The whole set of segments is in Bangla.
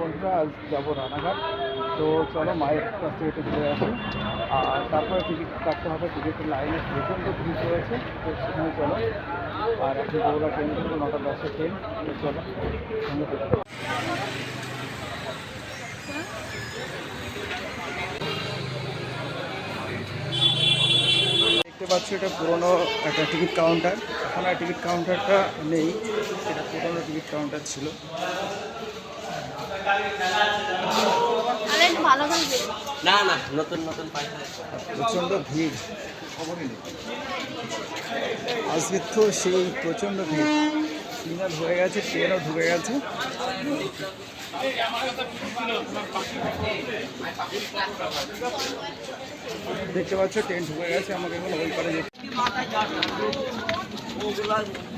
বন্ধুরা, আজ যাব রানাঘাট। তো চলো মায়ের কাছ থেকে একটু ঘুরে আসি। আর তারপরে টিকিট কাটতে হবে টিকিটের লাইনে প্রচণ্ড ভিড় রয়েছে, তো সেখানে চলো। আর এখন বগুড়া ট্রেন ধরবো নটা দশের ট্রেন চলো। সঙ্গে থাকো। দেখতে পাচ্ছ এটা পুরোনো একটা টিকিট কাউন্টার এখন আর টিকিট কাউন্টারটা নেই, এটা পুরোনো টিকিট কাউন্টার ছিল আরে একটু ভালো করে দে। না না নতুন নতুন প্রচণ্ড ভিড়। আজকে তো সেই প্রচণ্ড ভিড়। হয়ে গেছে ট্রেনও ঢুকে গেছে। দেখতে পাচ্ছ ট্রেন ঢুকে গেছে আমাকে এখন ওই পারে যেতে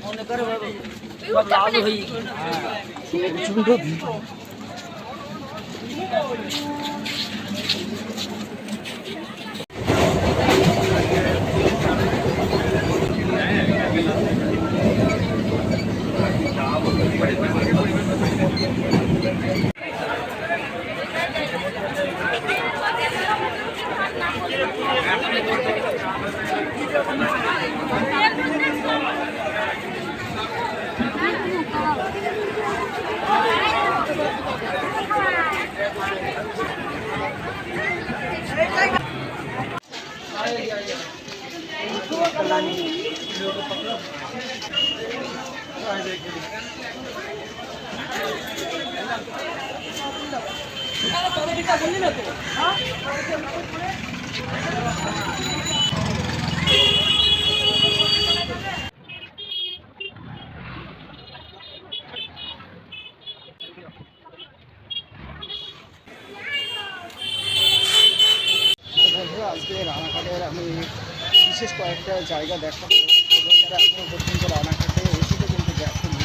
মনে করে হয়ে প্রচণ্ড ভিড়। তো বন্ধুরা আজকে রানাঘাটের আমি বিশেষ কয়েকটা জায়গা দেখাবো। এবং যারা এখনও পর্যন্ত রানাঘাটে এসেছে, কিন্তু দেখেনি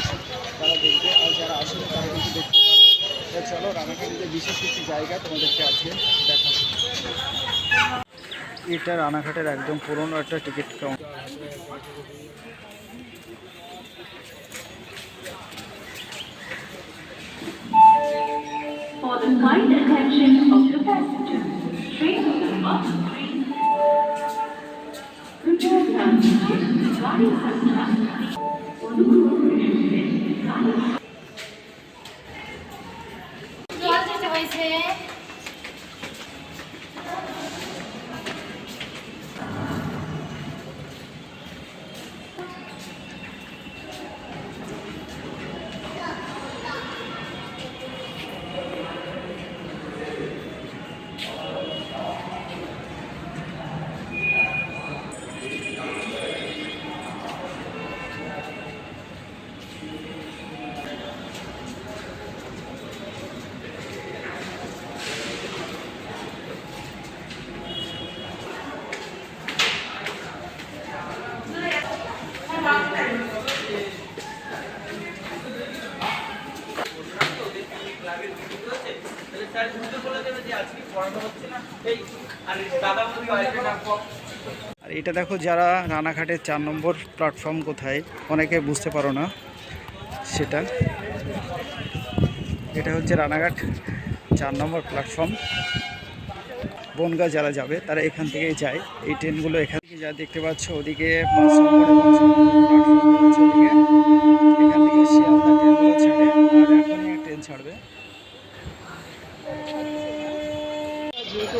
তারা দেখবে। আর যারা আসেনি তারা কিন্তু দেখতে পাবে তো চলো রানাঘাটে বিশেষ কিছু জায়গা তোমাদেরকে আজকে দেখাচ্ছি। এটা রানাঘাটের একদম পুরনো একটা টিকিট কাউন্টার। হয়েছে আর এটা দেখো যারা রানাঘাটের চার নম্বর প্ল্যাটফর্ম কোথায়, অনেকে বুঝতে পারো না সেটা। এটা হচ্ছে রানাঘাট চার নম্বর প্ল্যাটফর্ম বনগাঁ যারা যাবে, তারা এখান থেকেই যায়। এই ট্রেনগুলো এখান থেকে যা দেখতে পাচ্ছ, ওদিকে পাঁচ নম্বর প্ল্যাটফর্ম ওদিকে এখান থেকে শিয়ালদা ট্রেনগুলো ছাড়ে আর এখনই ট্রেন ছাড়বে যেহেতু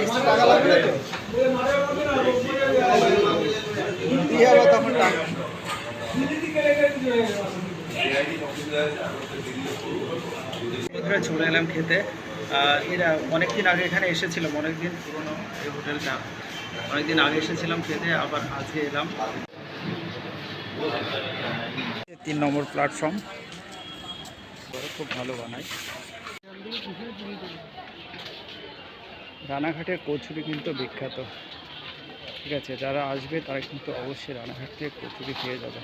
এক্সট্রা চলে এলাম খেতে। এরা অনেকদিন আগে এখানে এসেছিলাম অনেকদিন পুরনো এই হোটেলটা। অনেকদিন আগে এসেছিলাম খেতে, আবার আজকে এলাম। তিন নম্বর প্ল্যাটফর্ম খুব ভালো বানায়। রানাঘাটের কচুরি কিন্তু বিখ্যাত। ঠিক আছে, যারা আসবে তারা কিন্তু অবশ্যই রানাঘাট থেকে কচুরি খেয়ে যাবে।